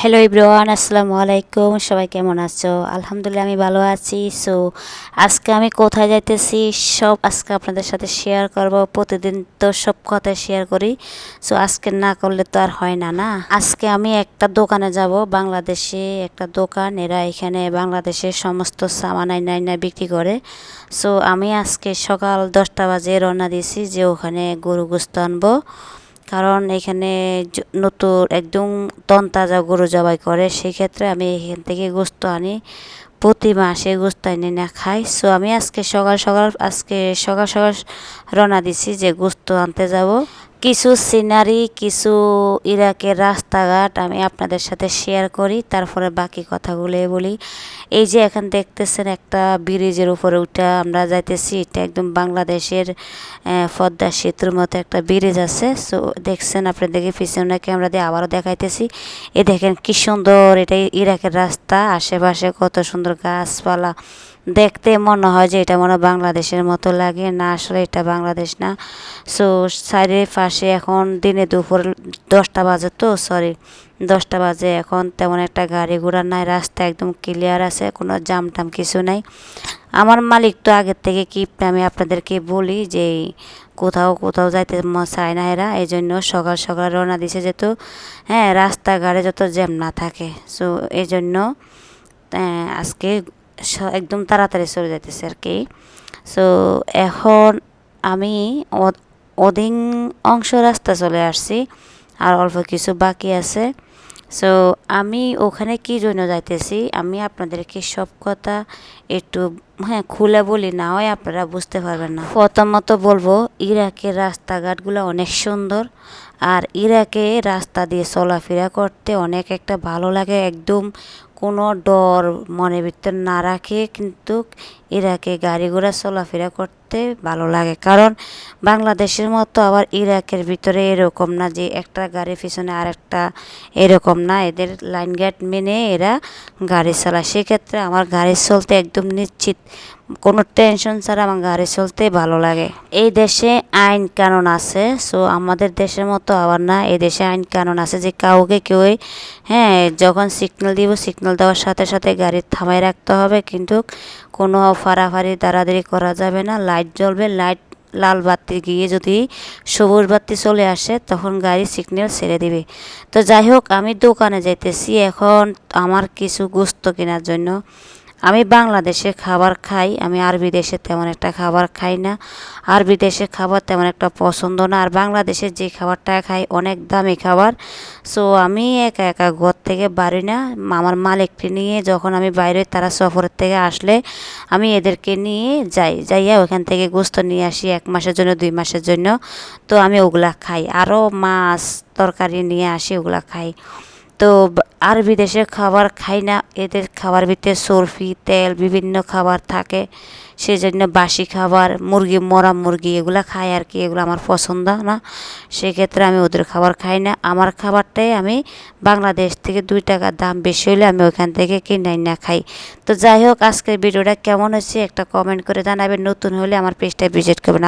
Hello ইব্রাহান আসসালামু আলাইকুম সবাই কেমন আছো? আলহামদুলিল্লাহ আমি ভালো আছি। সো আজকে আমি কোথায় যাইতেছি? সব আজকে আপনাদের সাথে শেয়ার করব। প্রতিদিন তো সব কথা শেয়ার করি। সো আজকে না করলে তো আর হয় না না? আজকে আমি একটা দোকানে যাব। বাংলাদেশে একটা দোকান। এরা এখানে বাংলাদেশের সমস্ত সামান আইনা আইনা বিক্রি করে। সো আমি আজকে সকাল দশটা বাজে রওনা দিয়েছি যে ওখানে গরু গোস্ত আনব। কারণ এখানে নতুন একদম তনতাজা গরু জবাই করে সেই ক্ষেত্রে আমি এখান থেকে গোস্ত আনি। প্রতি মাসে গোস্ত এনে না খাই। সো আমি আজকে সকাল সকাল, আজকে সকাল সকাল রওনা দিছি যে গোস্ত আনতে যাব। কিছু সিনারি কিছু ইরাকের রাস্তাঘাট আমি আপনাদের সাথে শেয়ার করি, তারপরে বাকি কথাগুলো বলি। এই যে এখন দেখতেছেন একটা ব্রিজের উপরে উঠা আমরা যাইতেছি, এটা একদম বাংলাদেশের পদ্মা সেতুর মতো একটা ব্রিজ আছে। সো দেখছেন আপনি দেখে পিছনে ক্যামেরা দিয়ে আবারও দেখাইতেছি। এ দেখেন কি সুন্দর, এটা ইরাকের রাস্তা, আশেপাশে কত সুন্দর গাছপালা। দেখতে মনে হয় যে এটা মনে বাংলাদেশের মতো লাগে। না, আসলে এটা বাংলাদেশ না। সো সাইডের পাশে এখন দিনে দুপুর দশটা বাজে তো সরি দশটা বাজে এখন। তেমন একটা গাড়ি ঘোড়া নাই, রাস্তা একদম ক্লিয়ার আছে, কোনো জাম টাম কিছু নাই। আমার মালিক তো আগের থেকে কি আমি আপনাদেরকে বলি যে, কোথাও কোথাও যাইতে চায় না এরা। এই জন্য সকাল সকাল রওনা দিছে যেহেতু হ্যাঁ রাস্তাঘাটে যত জ্যাম না থাকে। সো এই জন্য আজকে একদম তাড়াতাড়ি চলে যাইতেছে আর কি সো এখন আমি অধিক অংশ রাস্তা চলে আসছি আর অল্প কিছু বাকি আছে। সো আমি ওখানে কি জন্য যাইতেছি? আমি আপনাদেরকে সব কথা একটু হ্যাঁ খুলে বলি, না হয় আপনারা বুঝতে পারবেন না। প্রথমত বলব, ইরাকের রাস্তাঘাটগুলো অনেক সুন্দর আর ইরাকে রাস্তা দিয়ে চলাফেরা করতে অনেক একটা ভালো লাগে। একদম কোনো ডর মনের ভিতর না রাখে, কিন্তু ইরাকে গাড়ি ঘোড়া চলাফেরা করতে ভালো লাগে। কারণ বাংলাদেশের মতো আবার ইরাকের ভিতরে এরকম না যে একটা গাড়ির পিছনে আরেকটা এরকম না। এদের লাইন গেট মেনে এরা গাড়ি চালায়। সেক্ষেত্রে আমার গাড়ি চলতে একদম নিশ্চিত। কোনো টেনশন ছাড়া আমার গাড়ি চলতে ভালো লাগে। এই দেশে আইন কানুন আছে সো আমাদের দেশের মতো আবার না, এই দেশে আইন কানুন আছে যে কাউকে কেউই হ্যাঁ যখন সিগন্যাল দিব সিগন্যাল দেওয়ার সাথে সাথে গাড়ি থামাই রাখতে হবে, কিন্তু কোনো ফাড়াফাড়ি তাড়াতাড়ি করা যাবে না। লাইট জ্বলবে, লাইট, লাল বাতি গিয়ে যদি সবুজ বাতি চলে আসে, তখন গাড়ি সিগন্যাল ছেড়ে দিবে। তো যাই হোক, আমি দোকানে যাইতেছি, এখন আমার কিছু গোস্ত কেনার জন্য। আমি বাংলাদেশে খাবার খাই, আমি আর বিদেশে তেমন একটা খাবার খাই না। আর বিদেশে খাবার তেমন একটা পছন্দ না। আর বাংলাদেশে যে খাবারটা খাই, অনেক দামি খাবার। সো আমি একা একা ঘর থেকে বাড়ি না। আমার মালিককে নিয়ে যখন আমি বাইরে, তারা সফরের থেকে আসলে আমি এদেরকে নিয়ে যাই। যাইয়া ওখান থেকে গোস্ত নিয়ে আসি এক মাসের জন্য, দুই মাসের জন্য। তো আমি ওগুলা খাই। আরও মাছ তরকারি নিয়ে আসি, ওগুলা খাই। তো আর বিদেশে খাবার খাই না। এদের খাবার ভিতরে সরফি, তেল, বিভিন্ন খাবার থাকে। সেজন্য বাসি খাবার, মুরগি, মরা মুরগি এগুলো খাই আর কি, এগুলো আমার পছন্দ না। সেক্ষেত্রে আমি ওদের খাবার খাই না। আমার খাবারটাই আমি বাংলাদেশ থেকে দুই টাকা দাম বেশি হলে আমি ওইখান থেকে কিনাই না খাই। তো যাই হোক, আজকের ভিডিওটা কেমন হয়েছে, একটা কমেন্ট করে জানাবেন। নতুন হলে আমার পেজটা ভিজিট করবেন।